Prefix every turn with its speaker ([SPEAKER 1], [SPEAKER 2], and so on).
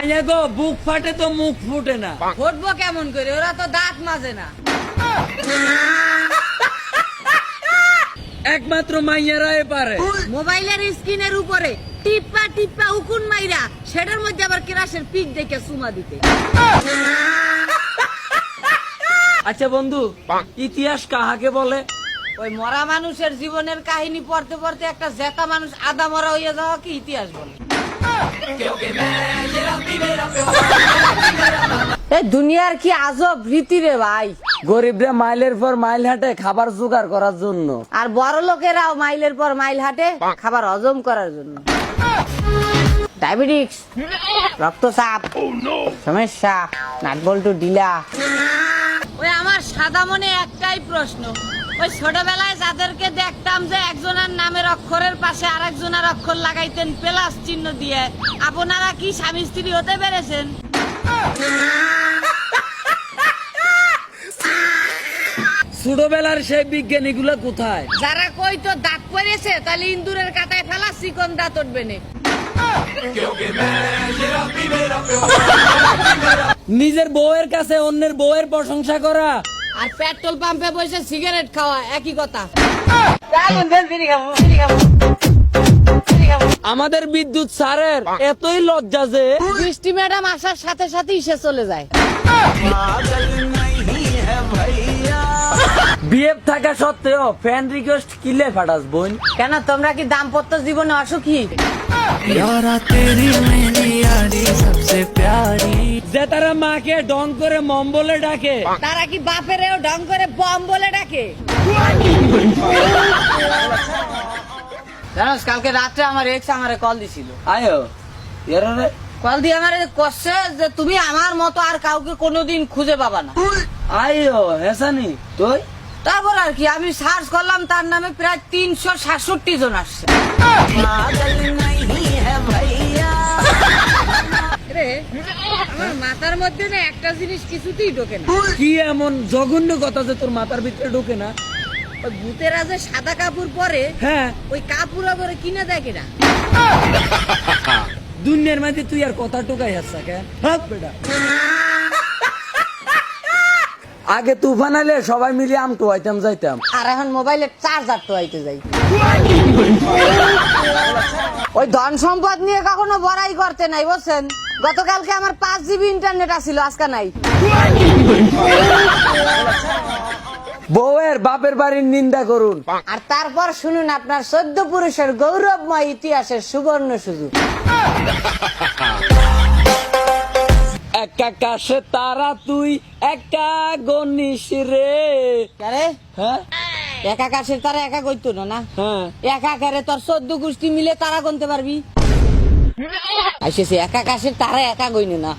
[SPEAKER 1] মাইয়া গো বুক ফাটে তো মুখ ফুটে না।
[SPEAKER 2] ফুটবো কেমন করে? ওরা তো দাঁত মাজে না।
[SPEAKER 1] একমাত্র মাইয়ারাই পারে।
[SPEAKER 2] মোবাইলের স্ক্রিনের উপরে টিপ্পা টিপ্পা উকুন মাইরা সেটার মধ্যে আবার কেরাসের পিক দেখে সুমা দিতে।
[SPEAKER 1] আচ্ছা বন্ধু ইতিহাস কাহাকে বলে?
[SPEAKER 2] ওই মরা মানুষের জীবনের কাহিনী পড়তে পড়তে একটা জেতা মানুষ আদা মরা হইয়া যাওয়া কি ইতিহাস বলে? দুনিয়ার কি আজব রীতি রে ভাই?
[SPEAKER 1] গরিবরা মাইলের পর মাইল হাটে খাবার জোগাড় করার জন্য।
[SPEAKER 2] আর বড় লোকেরাও মাইলের পর মাইল হাটে খাবার হজম করার জন্য। ডায়াবেটিক্স রক্তচাপ সমস্যা নাটবল্টু ডিলা ওই আমার সাদা মনে একটাই প্রশ্ন। ওই ছোটবেলায় যাদেরকে দেখতাম যে একজনের নামের অক্ষরের পাশে আরেকজনের অক্ষর লাগাইতেন প্লাস চিহ্ন দিয়ে আপনারা কি স্বামী স্ত্রী হতে পেরেছেন?
[SPEAKER 1] ছোটবেলার সেই বিজ্ঞানী গুলো কোথায়?
[SPEAKER 2] যারা কই তো দাঁত পড়েছে তাহলে ইন্দুরের কাটায় ফেলা চিকন দাঁত উঠবে না।
[SPEAKER 1] নিজের বউয়ের কাছে অন্যের বউয়ের প্রশংসা করা।
[SPEAKER 2] আর পেট্রোল পাম্পে বসে সিগারেট খাওয়া একই কথা
[SPEAKER 1] আমাদের বিদ্যুৎ স্যারের এতই লজ্জা যে
[SPEAKER 2] বৃষ্টি ম্যাডাম আসার সাথে সাথেই সে চলে যায়
[SPEAKER 1] বিএফ থাকা সত্ত্বেও ফ্যান রিকোয়েস্ট কিলে ফাটাস বোন
[SPEAKER 2] কেন তোমরা কি দাম্পত্য জীবনে অসুখী
[SPEAKER 3] यारा तेरी मेरी यारी सबसे प्यारी
[SPEAKER 1] যে তারা মাকে ডং করে মম বলে ডাকে।
[SPEAKER 2] তারা কি বাপেরেও ঢং করে বম বলে ডাকে? জানোস কালকে রাত্রে আমার এক্স আমারে কল দিছিল।
[SPEAKER 1] আয়ো এরারে
[SPEAKER 2] কল দিয়ে আমারে কষছে যে তুমি আমার মতো আর কাউকে কোনোদিন খুঁজে পাবা না।
[SPEAKER 1] আয়ো হেসানি তুই?
[SPEAKER 2] তারপর আর কি আমি সার্চ করলাম তার নামে প্রায় তিনশো সাতষট্টি জন আসছে। রে, আমার মাথার মধ্যে না একটা জিনিস কিছুতেই ঢোকে না।
[SPEAKER 1] কি এমন জঘন্য কথা যে তোর মাথার ভিতরে ঢোকে না?
[SPEAKER 2] ওই ভূতেরা যে সাদা কাপড় পরে
[SPEAKER 1] হ্যাঁ।
[SPEAKER 2] ওই কাপড় কিনে দেয় কিনা?
[SPEAKER 1] দুনিয়ার মধ্যে তুই আর কথা টোকাই আসছা কেন? হাত বেটা। আগে তুফান আলে সবাই মিলে আম টোয়াইতাম যাইতাম।
[SPEAKER 2] আর এখন মোবাইলের চার্জার তো আইতে যাই ওই ধন সম্পদ নিয়ে কখনো বড়াই করতে নাই বুঝছেন? গতকালকে আমার পাঁচ জিবি ইন্টারনেট আসিল আজকে নাই।
[SPEAKER 1] বউয়ের বাপের বাড়ির নিন্দা করুন।
[SPEAKER 2] আর তারপর শুনুন আপনার চোদ্দ পুরুষের গৌরবময় ইতিহাসের সুবর্ণ সুযোগ।
[SPEAKER 1] একা কাশে তারা তুই একা গনিস রে? হ্যাঁ?
[SPEAKER 2] একা কাশের তারা একা কইতো না না?
[SPEAKER 1] হ্যাঁ।
[SPEAKER 2] একা কারে তোর চোদ্দ গোষ্ঠী মিলে তারা গুনতে পারবি? আইসেছে একা কাশের তারা একা গইনি না।